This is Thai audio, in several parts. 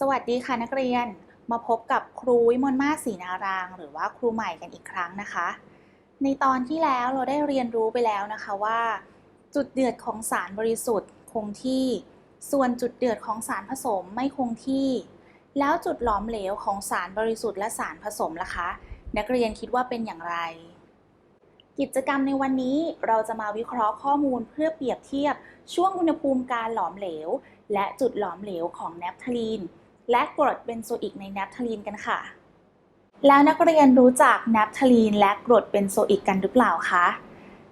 สวัสดีค่ะนักเรียนมาพบกับครูวิมลมาศรีนาราง หรือว่าครูใหม่กันอีกครั้งนะคะ ในตอนที่แล้วเราได้เรียนรู้ไปแล้วนะคะว่า จุดเดือดของสารบริสุทธิ์คงที่ ส่วนจุดเดือดของสารผสมไม่คงที่ แล้วจุดหลอมเหลวของสารบริสุทธิ์และสารผสมล่ะคะ นักเรียนคิดว่าเป็นอย่างไร กิจกรรมในวันนี้เราจะมาวิเคราะห์ข้อมูลเพื่อเปรียบเทียบช่วงอุณหภูมิการหลอมเหลว และจุดหลอมเหลวของแนปทาลีน และกรดเบนโซอิกในแนปทาลีนกันค่ะ แล้วนักเรียนรู้จักแนปทาลีนและกรดเบนโซอิกกันหรือเปล่าคะ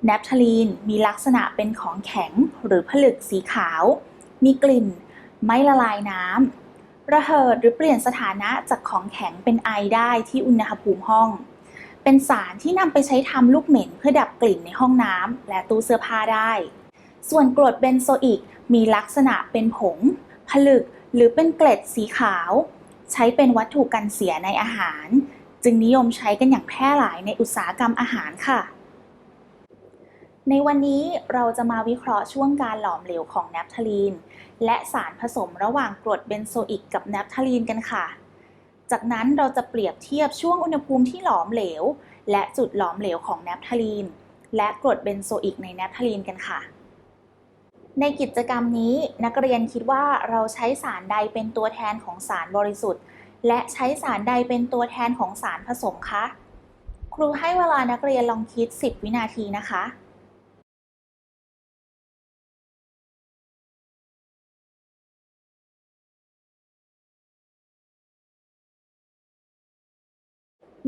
แนปทาลีนมีลักษณะเป็นของแข็งหรือผลึกสีขาว มีกลิ่น ไม่ละลายน้ำระเหิดหรือเปลี่ยนสถานะจากของแข็งเป็นไอได้ที่อุณหภูมิห้อง เป็นสารที่นำไปใช้ทำลูกเหม็นเพื่อดับกลิ่นในห้องน้ำและตู้เสื้อผ้าได้ ส่วนกรดเบนโซอิกมีลักษณะเป็นผง ผลึก หรือเป็นเกล็ดสีขาว ใช้เป็นวัตถุกันเสียในอาหาร จึงนิยมใช้กันอย่างแพร่หลายในอุตสาหกรรมอาหารค่ะ ในวันนี้เราจะมาวิเคราะห์ช่วงการหลอมเหลวของแนปทาลีน และสารผสมระหว่างกรดเบนโซอิกกับแนปทาลีนกันค่ะ จากนั้นเราจะเปรียบเทียบช่วงอุณหภูมิที่หลอมเหลว และจุดหลอมเหลวของแนปทาลีน และกรดเบนโซอิกในแนปทาลีนกันค่ะ ในกิจกรรมนี้นักเรียนคิดว่าเราใช้สารใดเป็นตัวแทนของสารบริสุทธิ์ และใช้สารใดเป็นตัวแทนของสารผสมคะครูให้เวลานักเรียนลองคิด 10 วินาทีนะคะ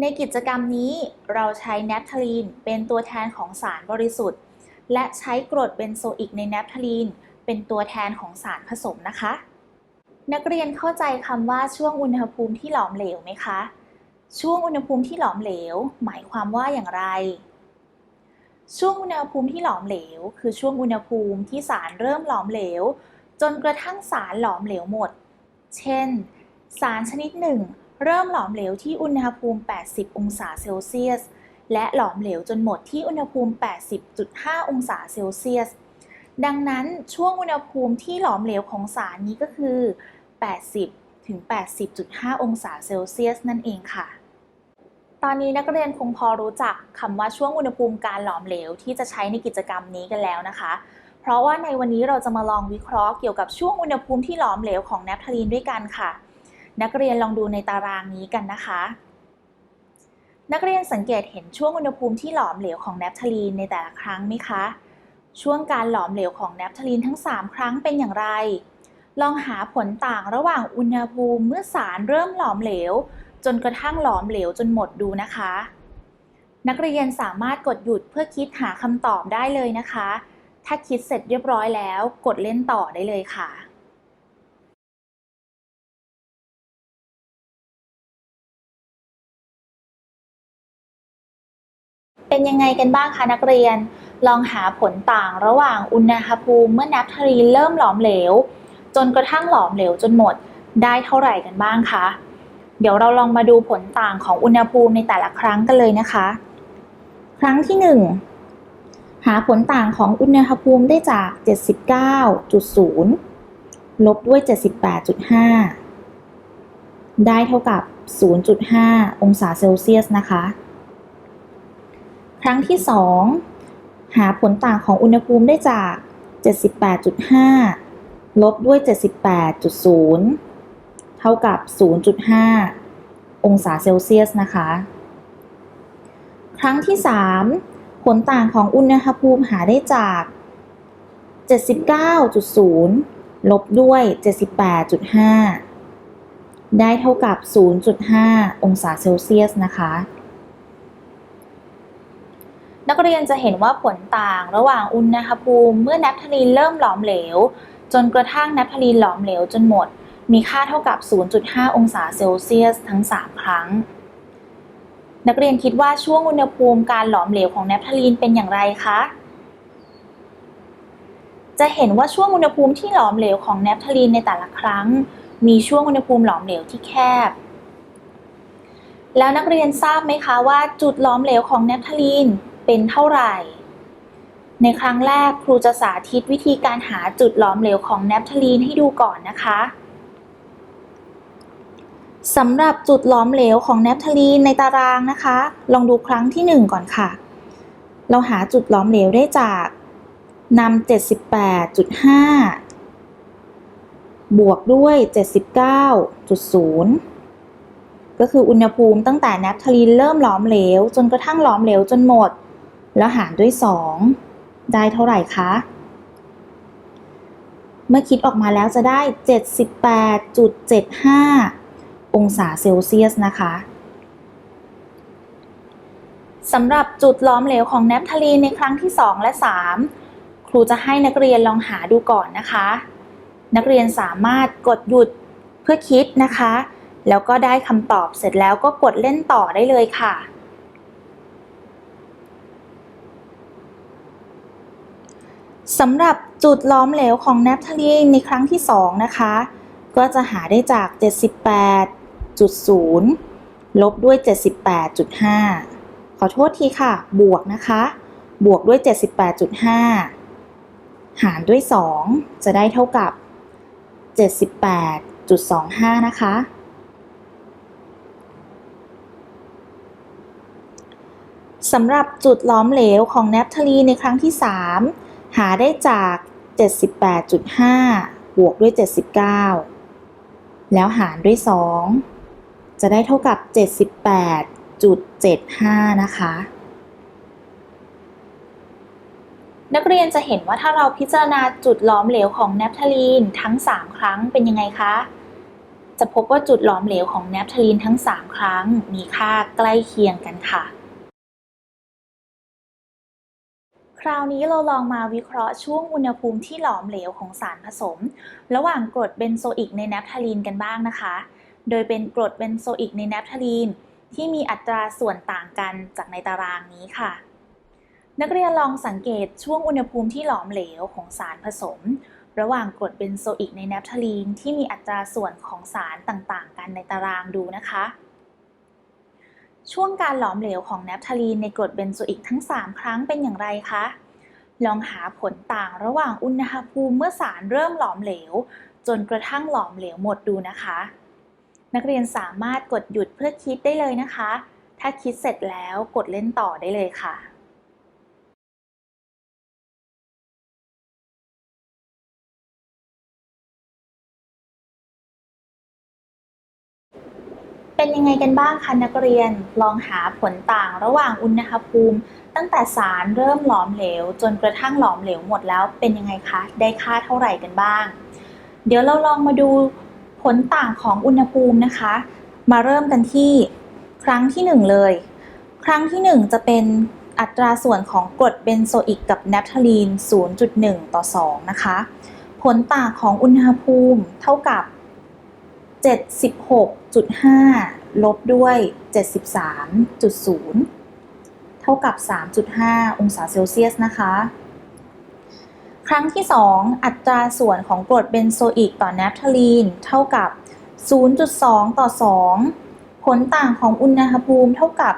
ในกิจกรรมนี้เราใช้แนปทลีนเป็นตัวแทนของสารบริสุทธิ์ และใช้กรดเบนโซอิกในแนปทาลีน เป็นตัวแทนของสารผสมนะคะ นักเรียนเข้าใจคำว่าช่วงอุณหภูมิที่หลอมเหลวไหมคะ ช่วงอุณหภูมิที่หลอมเหลว หมายความว่าอย่างไร ช่วงอุณหภูมิที่หลอมเหลว คือช่วงอุณหภูมิที่สารเริ่มหลอมเหลว จนกระทั่งสารหลอมเหลวหมด เช่น สารชนิดหนึ่ง เริ่มหลอมเหลวที่อุณหภูมิ 80 องศาเซลเซียส และหลอมเหลวจนหมดที่อุณหภูมิ 80.5 องศาเซลเซียส ดังนั้นช่วงอุณหภูมิที่หลอมเหลวของสารนี้ก็คือ 80 ถึง 80.5 องศาเซลเซียสนั่นเองค่ะ ตอนนี้นักเรียนคงพอรู้จักคำว่าช่วงอุณหภูมิการหลอมเหลวที่จะใช้ในกิจกรรมนี้กันแล้วนะคะ เพราะว่าในวันนี้เราจะมาลองวิเคราะห์เกี่ยวกับช่วงอุณหภูมิที่หลอมเหลวของแนปทาลีนด้วยกันค่ะ นักเรียนลองดูในตารางนี้กันนะคะ นักเรียนสังเกตเห็นช่วงอุณหภูมิที่หลอมเหลวของแนปทาลีนในแต่ละครั้งไหมคะ ช่วงการหลอมเหลวของแนปทาลีนทั้ง 3 ครั้งเป็นอย่างไร ลองหาผลต่างระหว่างอุณหภูมิเมื่อสารเริ่มหลอมเหลว จนกระทั่งหลอมเหลวจนหมดดูนะคะ นักเรียนสามารถกดหยุดเพื่อคิดหาคำตอบได้เลยนะคะ ถ้าคิดเสร็จเรียบร้อยแล้ว กดเล่นต่อได้เลยค่ะ เป็นยังไงกันบ้างคะนักเรียน ลองหาผลต่างระหว่างอุณหภูมิเมื่อแนปทาลีเริ่มหลอมเหลว จนกระทั่งหลอมเหลวจนหมดได้เท่าไหร่กันบ้างคะเดี๋ยวเราลองมาดูผลต่างของอุณหภูมิในแต่ละครั้งกันเลยนะคะ ครั้งที่ 1 หาผลต่างของอุณหภูมิได้จาก 79.0 ลบด้วย 78.5 ได้เท่ากับ 0.5 องศาเซลเซียสนะคะ รั้งที่ 2 หาผลต่างของอุณหภูมิได้จาก 78.5 ลบด้วย 78.0 เท่ากับ 0.5 องศาเซลเซียสนะคะ ครั้งที่ 3 ผลต่างของอุณหภูมิหาได้จาก 79.0 ลบด้วย 78.5 ได้เท่ากับ 0.5 องศาเซลเซียสนะคะ นักเรียนจะเห็นว่าผลต่างระหว่างอุณหภูมิ เมื่อแนปทาลีนเริ่มหลอมเหลว จนกระทั่งแนปทาลีนหลอมเหลวจนหมด มีค่าเท่ากับ 0.5 องศาเซลเซียสทั้ง 3 ครั้ง นักเรียนคิดว่าช่วงอุณหภูมิการหลอมเหลวของแนปทาลีนเป็นอย่างไรคะ จะเห็นว่าช่วงอุณหภูมิที่หลอมเหลวของแนปทาลีนในแต่ละครั้ง มีช่วงอุณหภูมิหลอมเหลวที่แคบแล้วนักเรียนทราบไหมคะว่าจุดหลอมเหลวของแนปทาลีน เป็นเท่าไหร่ ในครั้งแรกครูจะสาธิตวิธีการหาจุดหลอมเหลวของแนปทาลีนให้ดูก่อนนะคะสำหรับจุดหลอมเหลวของแนปทาลีนในตารางนะคะ ลองดูครั้งที่ 1 ก่อนค่ะ เราหาจุดหลอมเหลวได้จากนำ78.5 บวกด้วย 79.0 ก็คืออุณหภูมิตั้งแต่แนปทาลีนเริ่มหลอมเหลว จนกระทั่งหลอมเหลวจนหมด แล้วหารด้วย 2 ได้เท่าไหร่คะ เมื่อคิดออกมาแล้วจะได้ 78.75 องศาเซลเซียสนะคะสำหรับจุดล้อมเหลวของแนปทาลีนในครั้งที่ 2 และ 3 ครูจะให้นักเรียนลองหาดูก่อนนะคะ นักเรียนสามารถกดหยุดเพื่อคิดนะคะ แล้วก็ได้คำตอบเสร็จแล้วก็กดเล่นต่อได้เลยค่ะ สำหรับจุดล้อมเหลวของแนปทาลีนในครั้งที่ 2 นะคะ ก็จะหาได้จาก 78.0 ลบด้วย 78.5 ขอโทษทีค่ะ บวกนะคะ บวกด้วย 78.5 หารด้วย 2 จะได้เท่ากับ 78.25 นะคะ สำหรับจุดล้อมเหลวของแนปทาลีนในครั้งที่ 3 หาได้จาก 78.5 บวกด้วย 79 แล้วหารด้วย 2 จะได้เท่ากับ 78.75 นะคะ นักเรียนจะเห็นว่าถ้าเราพิจารณาจุดล้อมเหลวของแนปทาลีนทั้ง 3 ครั้งเป็นยังไงคะ จะพบว่าจุดล้อมเหลวของแนปทาลีนทั้ง 3 ครั้งมีค่าใกล้เคียงกันค่ะ ราวนี้เราลองมาวิเคราะห์ช่วงอุณหภูมิที่หลอมเหลวของสารผสม ระหว่างกรดเบนโซอิกในแนปทาลีนกันบ้างนะคะ โดยเป็นกรดเบนโซอิกในแนปทาลีน ที่มีอัตราส่วนต่างกันจากในตารางนี้ค่ะ นักเรียนลองสังเกตช่วงอุณหภูมิที่หลอมเหลวของสารผสม ระหว่างกรดเบนโซอิกในแนปทาลีนที่มีอัตราส่วนของสารต่างๆ กันในตารางดูนะคะ ช่วงการหลอมเหลวของแนปทาลีนในกรดเบนโซอิกทั้ง 3 ครั้งเป็นอย่างไรคะ ลองหาผลต่างระหว่างอุณหภูมิเมื่อสารเริ่มหลอมเหลว จนกระทั่งหลอมเหลวหมดดูนะคะ นักเรียนสามารถกดหยุดเพื่อคิดได้เลยนะคะ ถ้าคิดเสร็จแล้วกดเล่นต่อได้เลยค่ะ เป็นยังไงกันบ้างคะนักเรียน ลองหาผลต่างระหว่างอุณหภูมิ ตั้งแต่สารเริ่มหลอมเหลว จนกระทั่งหลอมเหลวหมดแล้วเป็นยังไงคะ ได้ค่าเท่าไหร่กันบ้าง เดี๋ยวเราลองมาดูผลต่างของอุณหภูมินะคะ มาเริ่มกันที่ครั้งที่ 1 เลย ครั้งที่ 1 จะเป็นอัตราส่วนของกรดเบนโซอิกกับแนปทาลีน 0.1 ต่อ 2 นะคะ ผลต่างของอุณหภูมิเท่ากับ 76.5 ลบด้วย 73.0 เท่ากับ 3.5 องศาเซลเซียสนะคะ ครั้งที่ 2 อัตราส่วนของกรดเบนโซอิกต่อแนปทาลีน เท่ากับ 0.2 ต่อ 2 ผลต่างของอุณหภูมิเท่ากับ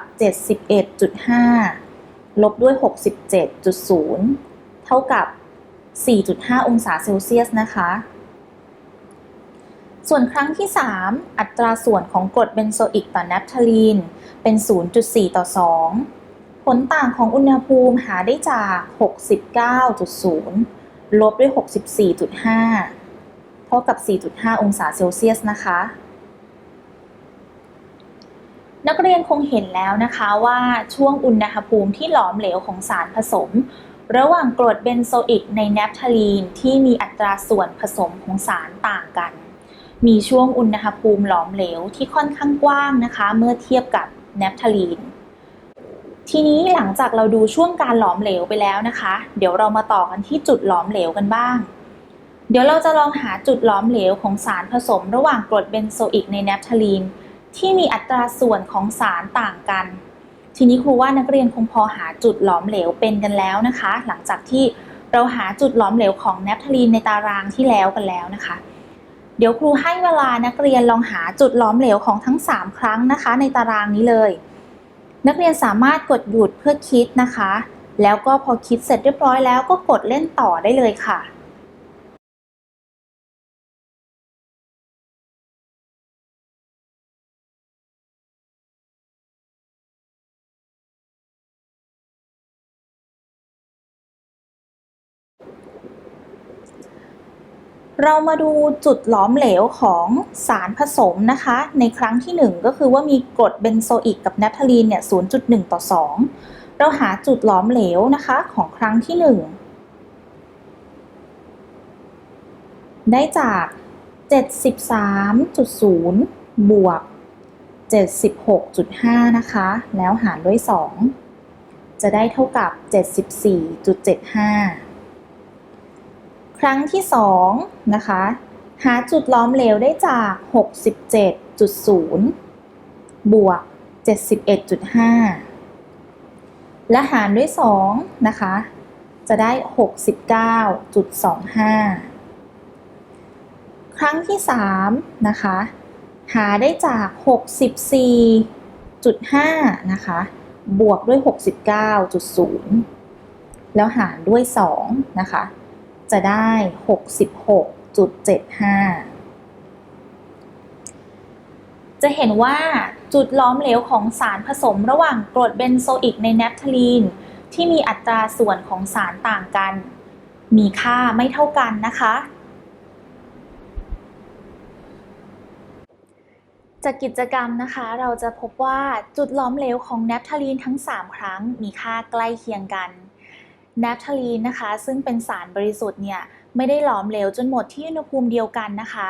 71.5 ลบด้วย 67.0 เท่ากับ 4.5 องศาเซลเซียสนะคะ ส่วนครั้งที่ 3 อัตราส่วนของกรดเบนโซอิกต่อแนปทาลีน เป็น 0.4 ต่อ 2 ผลต่างของอุณหภูมิหาได้จาก 69.0 ลบด้วย 64.5 เท่ากับ 4.5 องศาเซลเซียสนะคะ นักเรียนคงเห็นแล้วนะคะว่าช่วงอุณหภูมิที่หลอมเหลวของสารผสมระหว่างกรดเบนโซอิกในแนปทาลีนที่มีอัตราส่วนผสมของสารต่างกัน มีช่วงอุณหภูมิหลอมเหลวที่ค่อนข้างกว้างนะคะ เมื่อเทียบกับแนปทาลีน ทีนี้หลังจากเราดูช่วงการหลอมเหลวไปแล้วนะคะ เดี๋ยวเรามาต่อกันที่จุดหลอมเหลวกันบ้าง เดี๋ยวเราจะลองหาจุดหลอมเหลวของสารผสมระหว่างกรดเบนโซอิกในแนปทาลีน ที่มีอัตราส่วนของสารต่างกัน ทีนี้ครูว่านักเรียนคงพอหาจุดหลอมเหลวเป็นกันแล้วนะคะ หลังจากที่เราหาจุดหลอมเหลวของแนปทาลีนในตารางที่แล้วกันแล้วนะคะ เดี๋ยวครูให้เวลานักเรียนลองหาจุดล้อมเหลวของทั้ง 3 ครั้งนะคะ ในตารางนี้เลย นักเรียนสามารถกดหยุดเพื่อคิดนะคะ แล้วก็พอคิดเสร็จเรียบร้อยแล้วก็กดเล่นต่อได้เลยค่ะ เรามาดูจุดหลอมเหลวของสารผสมนะคะ ในครั้งที่ 1 ก็คือว่ามีกรดเบนโซอิกกับแนปทาลีนเนี่ย 0.1 ต่อ 2 เราหาจุดหลอมเหลวนะคะของครั้งที่ 1 ได้จาก 73.0 บวก 76.5 นะคะ แล้วหารด้วย 2 จะได้เท่ากับ 74.75 ครั้งที่2นะคะหาจุดล้อมเหลวได้จาก 67.0 บวก 71.5 และหารด้วย2นะคะจะได้ 69.25 ครั้งที่3นะคะหาได้จาก 64.5 นะคะบวกด้วย 69.0 แล้วหารด้วย2นะคะ จะได้ 66.75 จะเห็นว่าจุดล้อมเหลวของสารผสมระหว่างกรดเบนโซอิกในแนปทาลีน ที่มีอัตราส่วนของสารต่างกัน มีค่าไม่เท่ากันนะคะ จากกิจกรรมนะคะเราจะพบว่าจุดล้อมเหลวของแนปทาลีนทั้ง 3 ครั้งมีค่าใกล้เคียงกัน แนปทาลีนนะคะ ซึ่งเป็นสารบริสุทธิ์เนี่ยไม่ได้หลอมเหลวจนหมดที่อุณหภูมิเดียวกันนะคะ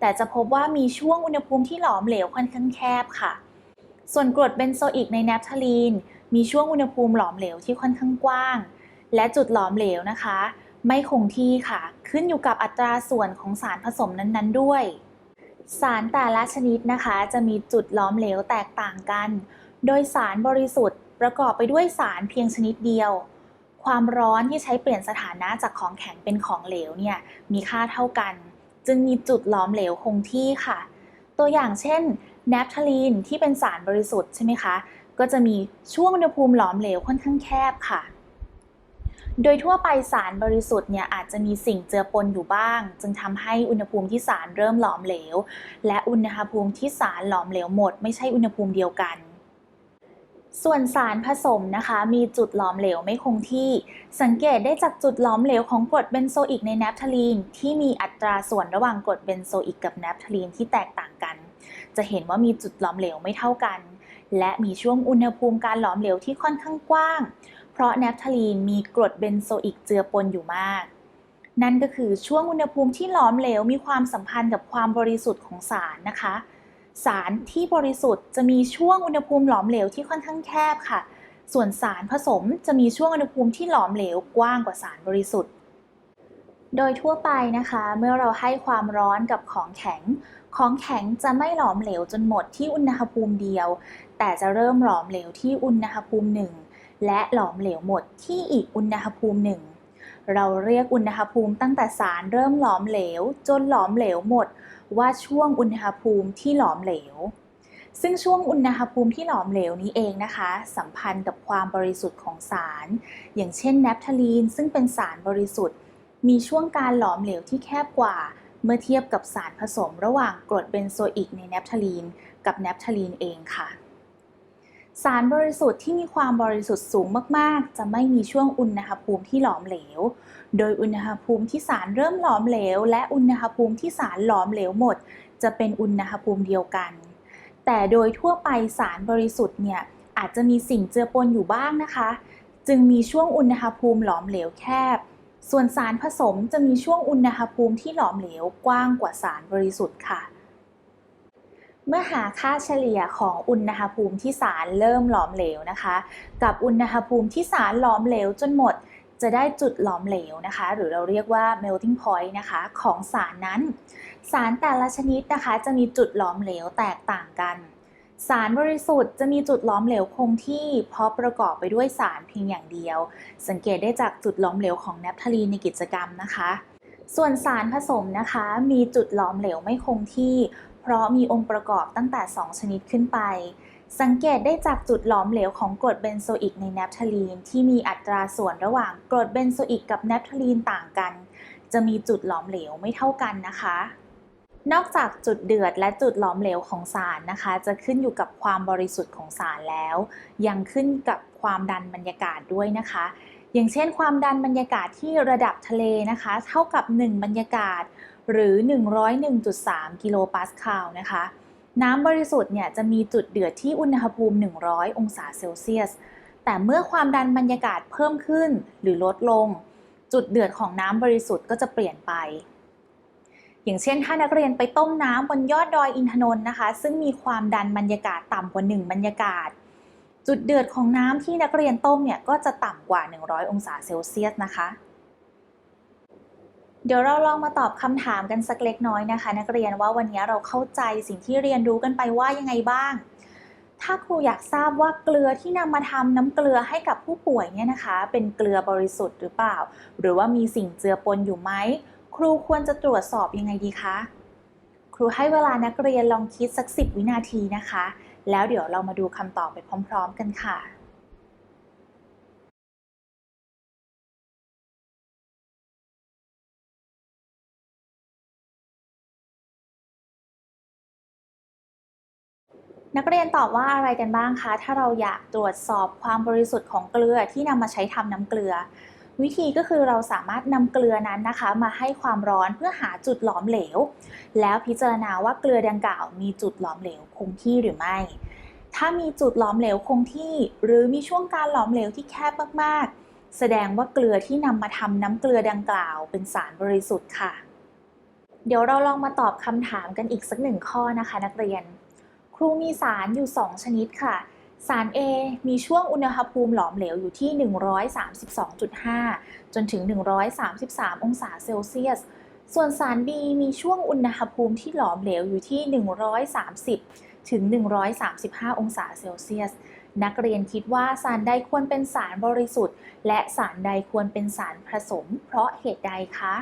แต่จะพบว่ามีช่วงอุณหภูมิที่หลอมเหลวค่อนข้างแคบค่ะ ส่วนกรดเบนโซอิกในแนปทาลีน มีช่วงอุณหภูมิหลอมเหลวที่ค่อนข้างกว้าง และจุดหลอมเหลวนะคะ ไม่คงที่ค่ะ ขึ้นอยู่กับอัตราส่วนของสารผสมนั้นๆ ด้วย สารแต่ละชนิดนะคะ จะมีจุดหลอมเหลวแตกต่างกัน โดยสารบริสุทธิ์ประกอบไปด้วยสารเพียงชนิดเดียว ความร้อนที่ใช้เปลี่ยนสถานะจากของแข็งเป็นของเหลวเนี่ยมีค่าเท่ากัน จึงมีจุดหลอมเหลวคงที่ค่ะ ตัวอย่างเช่นแนปทาลีนที่เป็นสารบริสุทธิ์ใช่ไหมคะ ก็จะมีช่วงอุณหภูมิหลอมเหลวค่อนข้างแคบค่ะ โดยทั่วไปสารบริสุทธิ์เนี่ยอาจจะมีสิ่งเจือปนอยู่บ้าง จึงทำให้อุณหภูมิที่สารเริ่มหลอมเหลว และอุณหภูมิที่สารหลอมเหลวหมด ไม่ใช่อุณหภูมิเดียวกัน ส่วนสารผสมนะคะ มีจุดหลอมเหลวไม่คงที่ สังเกตได้จากจุดหลอมเหลวของกรดเบนโซอิกในแนปทาลีน ที่มีอัตราส่วนระหว่างกรดเบนโซอิกกับแนปทาลีนที่แตกต่างกัน จะเห็นว่ามีจุดหลอมเหลวไม่เท่ากัน และมีช่วงอุณหภูมิการหลอมเหลวที่ค่อนข้างกว้าง เพราะแนปทาลีนมีกรดเบนโซอิกเจือปนอยู่มาก นั่นก็คือช่วงอุณหภูมิที่หลอมเหลวมีความสัมพันธ์กับความบริสุทธิ์ของสารนะคะ สารที่บริสุทธิ์จะมีช่วงอุณหภูมิหลอมเหลวที่ค่อนข้างแคบค่ะ ส่วนสารผสมจะมีช่วงอุณหภูมิที่หลอมเหลวกว้างกว่าสารบริสุทธิ์ โดยทั่วไปนะคะ เมื่อเราให้ความร้อนกับของแข็ง ของแข็งจะไม่หลอมเหลวจนหมดที่อุณหภูมิเดียว แต่จะเริ่มหลอมเหลวที่อุณหภูมิหนึ่งและหลอมเหลวหมดที่อีกอุณหภูมิหนึ่ง เราเรียกอุณหภูมิตั้งแต่สารเริ่มหลอมเหลว จนหลอมเหลวหมด ว่าช่วงอุณหภูมิที่หลอมเหลว ซึ่งช่วงอุณหภูมิที่หลอมเหลวนี้เองนะคะ สัมพันธ์กับความบริสุทธิ์ของสาร อย่างเช่นแนปทาลีนซึ่งเป็นสารบริสุทธิ์ มีช่วงการหลอมเหลวที่แคบกว่า เมื่อเทียบกับสารผสมระหว่างกรดเบนโซอิกในแนปทาลีนกับแนปทาลีนเองค่ะ สารบริสุทธิ์ที่มีความบริสุทธิ์สูงมาก ๆ จะไม่มีช่วงอุณหภูมิที่หลอมเหลว โดยอุณหภูมิที่สารเริ่มหลอมเหลว และอุณหภูมิที่สารหลอมเหลวหมด จะเป็นอุณหภูมิเดียวกัน แต่โดยทั่วไปสารบริสุทธิ์เนี่ยอาจจะมีสิ่งเจือปนอยู่บ้างนะคะ จึงมีช่วงอุณหภูมิหลอมเหลวแคบ ส่วนสารผสมจะมีช่วงอุณหภูมิที่หลอมเหลวกว้างกว่าสารบริสุทธิ์ค่ะ เมื่อหาค่าเฉลี่ยของอุณหภูมิที่สารเริ่มหลอมเหลวนะคะ กับอุณหภูมิที่สารหลอมเหลวจนหมด จะได้จุดหลอมเหลวนะคะ หรือเราเรียกว่า melting point นะคะของสารนั้น สารแต่ละชนิดนะคะ จะมีจุดหลอมเหลวแตกต่างกัน สารบริสุทธิ์จะมีจุดหลอมเหลวคงที่ เพราะประกอบไปด้วยสารเพียงอย่างเดียว สังเกตได้จากจุดหลอมเหลวของแนปทาลีนในกิจกรรมนะคะส่วนสารผสมนะคะ มีจุดหลอมเหลวไม่คงที่ เพราะมีองค์ประกอบตั้งแต่ 2 ชนิดขึ้นไป สังเกตได้จากจุดหลอมเหลวของกรดเบนโซอิกในแนปทาลีน ที่มีอัตราส่วนระหว่างกรดเบนโซอิกกับแนปทาลีนต่างกัน จะมีจุดหลอมเหลวไม่เท่ากันนะคะ นอกจากจุดเดือดและจุดหลอมเหลวของสารนะคะ จะขึ้นอยู่กับความบริสุทธิ์ของสารแล้ว ยังขึ้นกับความดันบรรยากาศด้วยนะคะ อย่างเช่นความดันบรรยากาศที่ระดับทะเลนะคะ เท่ากับ 1 บรรยากาศหรือ 101.3 กิโลปาสคาลนะคะ น้ำบริสุทธิ์เนี่ยจะมีจุดเดือดที่อุณหภูมิ 100 องศาเซลเซียส แต่เมื่อความดันบรรยากาศเพิ่มขึ้นหรือลดลง จุดเดือดของน้ำบริสุทธิ์ก็จะเปลี่ยนไป อย่างเช่นถ้านักเรียนไปต้มน้ำบนยอดดอยอินทนนท์นะคะ ซึ่งมีความดันบรรยากาศต่ำกว่า 1 บรรยากาศ จุดเดือดของน้ำที่นักเรียนต้มเนี่ยก็จะต่ำกว่า 100 องศาเซลเซียสนะคะ เดี๋ยวเราลองมาตอบคำถามกันสักเล็กน้อยนะคะ นักเรียนว่าวันนี้เราเข้าใจสิ่งที่เรียนรู้กันไปว่ายังไงบ้าง ถ้าครูอยากทราบว่าเกลือที่นำมาทำน้ำเกลือให้กับผู้ป่วยเนี่ยนะคะ เป็นเกลือบริสุทธิ์หรือเปล่า หรือว่ามีสิ่งเจือปนอยู่ไหมครูควรจะตรวจสอบยังไงดีคะครูให้เวลานักเรียนลองคิดสักสิบวินาทีนะคะ แล้วเดี๋ยวเรามาดูคำตอบไปพร้อม ๆ กันค่ะนักเรียนตอบว่าอะไรกันบ้างคะ ถ้าเราอยากตรวจสอบความบริสุทธิ์ของเกลือที่นำมาใช้ทำน้ำเกลือ วิธีก็คือเราสามารถนำเกลือนั้นนะคะ มาให้ความร้อนเพื่อหาจุดหลอมเหลว แล้วพิจารณาว่าเกลือดังกล่าวมีจุดหลอมเหลวคงที่หรือไม่ ถ้ามีจุดหลอมเหลวคงที่ หรือมีช่วงการหลอมเหลวที่แคบมากๆ แสดงว่าเกลือที่นำมาทำน้ำเกลือดังกล่าว เป็นสารบริสุทธิ์ค่ะ เดี๋ยวเราลองมาตอบคำถามกันอีกสักหนึ่งข้อนะคะ นักเรียน ครูมีสารอยู่ 2 ชนิดค่ะ สาร A มีช่วงอุณหภูมิหลอมเหลวอยู่ที่ 132.5 จนถึง 133 องศาเซลเซียส ส่วนสาร B มีช่วงอุณหภูมิที่หลอมเหลวอยู่ที่ 130 ถึง 135 องศาเซลเซียส นักเรียนคิดว่าสารใดควรเป็นสารบริสุทธิ์ และสารใดควรเป็นสารผสม เพราะเหตุใดคะ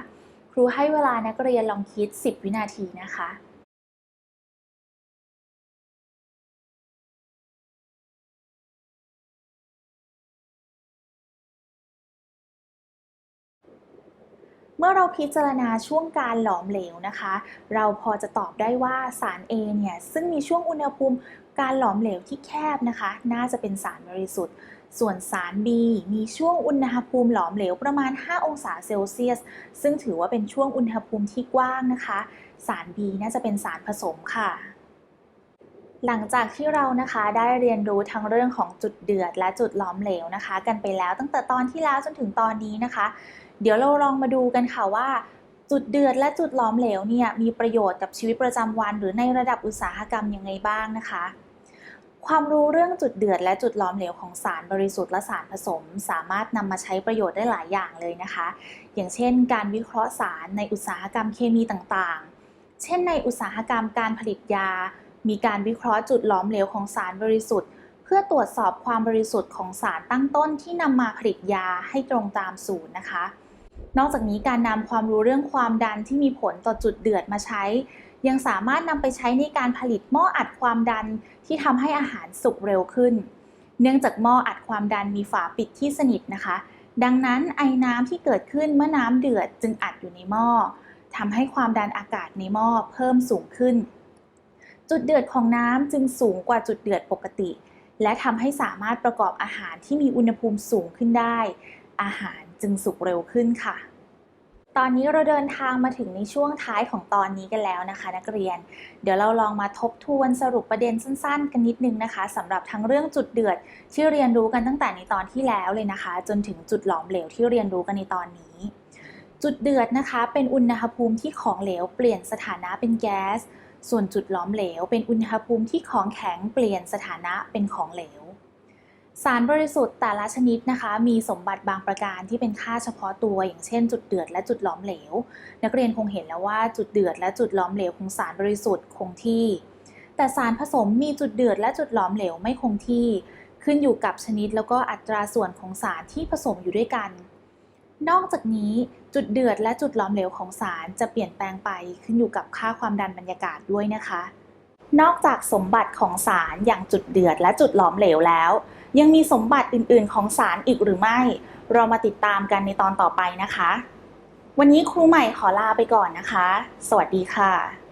ครูให้เวลานักเรียนลองคิด 10 วินาทีนะคะ เมื่อเราพิจารณาช่วงการหลอมเหลวนะคะ เราพอจะตอบได้ว่าสาร A เนี่ยซึ่งมีช่วงอุณหภูมิการหลอมเหลวที่แคบนะคะ น่าจะเป็นสารบริสุทธิ์ ส่วนสาร B มีช่วงอุณหภูมิหลอมเหลวประมาณ 5 องศาเซลเซียส ซึ่งถือว่าเป็นช่วงอุณหภูมิที่กว้างนะคะ สาร B น่าจะเป็นสารผสมค่ะหลังจากที่เรานะคะได้เรียนรู้ทั้งเรื่องของจุดเดือดและจุดหลอมเหลวนะคะ กันไปแล้วตั้งแต่ตอนที่แล้วจนถึงตอนนี้นะคะ เดี๋ยวเราลองมาดูกันค่ะว่า จุดเดือดและจุดหลอมเหลวเนี่ยมีประโยชน์กับชีวิตประจำวัน หรือในระดับอุตสาหกรรมยังไงบ้างนะคะ ความรู้เรื่องจุดเดือดและจุดหลอมเหลวของสารบริสุทธิ์และสารผสม สามารถนำมาใช้ประโยชน์ได้หลายอย่างเลยนะคะ อย่างเช่น การวิเคราะห์สารในอุตสาหกรรมเคมีต่างๆ เช่น ในอุตสาหกรรมการผลิตยา มีการวิเคราะห์จุดหลอมเหลวของสารบริสุทธิ์เพื่อตรวจสอบความบริสุทธิ์ของสารตั้งต้นที่นำมาผลิตยาให้ตรงตามสูตรนะคะ นอกจากนี้การนำความรู้เรื่องความดันที่มีผลต่อจุดเดือดมาใช้ ยังสามารถนำไปใช้ในการผลิตหม้ออัดความดันที่ทำให้อาหารสุกเร็วขึ้น เนื่องจากหม้ออัดความดันมีฝาปิดที่สนิทนะคะ ดังนั้นไอน้ำที่เกิดขึ้นเมื่อน้ำเดือดจึงอัดอยู่ในหม้อทำให้ความดันอากาศในหม้อเพิ่มสูงขึ้น จุดเดือดของน้ำจึงสูงกว่าจุดเดือดปกติ และทำให้สามารถประกอบอาหารที่มีอุณหภูมิสูงขึ้นได้ อาหาร จึงสุกเร็วขึ้นค่ะ ตอนนี้เราเดินทางมาถึงในช่วงท้ายของตอนนี้กันแล้วนะคะ นักเรียน เดี๋ยวเราลองมาทบทวนสรุปประเด็นสั้น ๆ กันนิดนึงนะคะสำหรับทั้งเรื่องจุดเดือดที่เรียนรู้กันตั้งแต่ในตอนที่แล้วเลยนะคะ จนถึงจุดหลอมเหลวที่เรียนรู้กันในตอนนี้ จุดเดือดนะคะเป็นอุณหภูมิที่ของเหลวเปลี่ยนสถานะเป็นแก๊สส่วนจุดหลอมเหลว เป็นอุณหภูมิที่ของแข็งเปลี่ยนสถานะเป็นของเหลว สารบริสุทธิ์แต่ละชนิดนะคะ มีสมบัติบางประการที่เป็นค่าเฉพาะตัว อย่างเช่น จุดเดือดและจุดหลอมเหลว นักเรียนคงเห็นแล้วว่าจุดเดือดและจุดหลอมเหลวของสารบริสุทธิ์คงที่ แต่สารผสมมีจุดเดือดและจุดหลอมเหลวไม่คงที่ ขึ้นอยู่กับชนิดแล้วก็อัตราส่วนของสารที่ผสมอยู่ด้วยกัน นอกจากนี้จุดเดือดและจุดหลอมเหลวของสารจะเปลี่ยนแปลงไปขึ้นอยู่กับค่าความดันบรรยากาศด้วยนะคะ นอกจากสมบัติของสารอย่างจุดเดือดและจุดหลอมเหลวแล้ว ยังมีสมบัติอื่นๆ ของสารอีกหรือไม่ เรามาติดตามกันในตอนต่อไปนะคะ วันนี้ครูใหม่ขอลาไปก่อนนะคะ สวัสดีค่ะ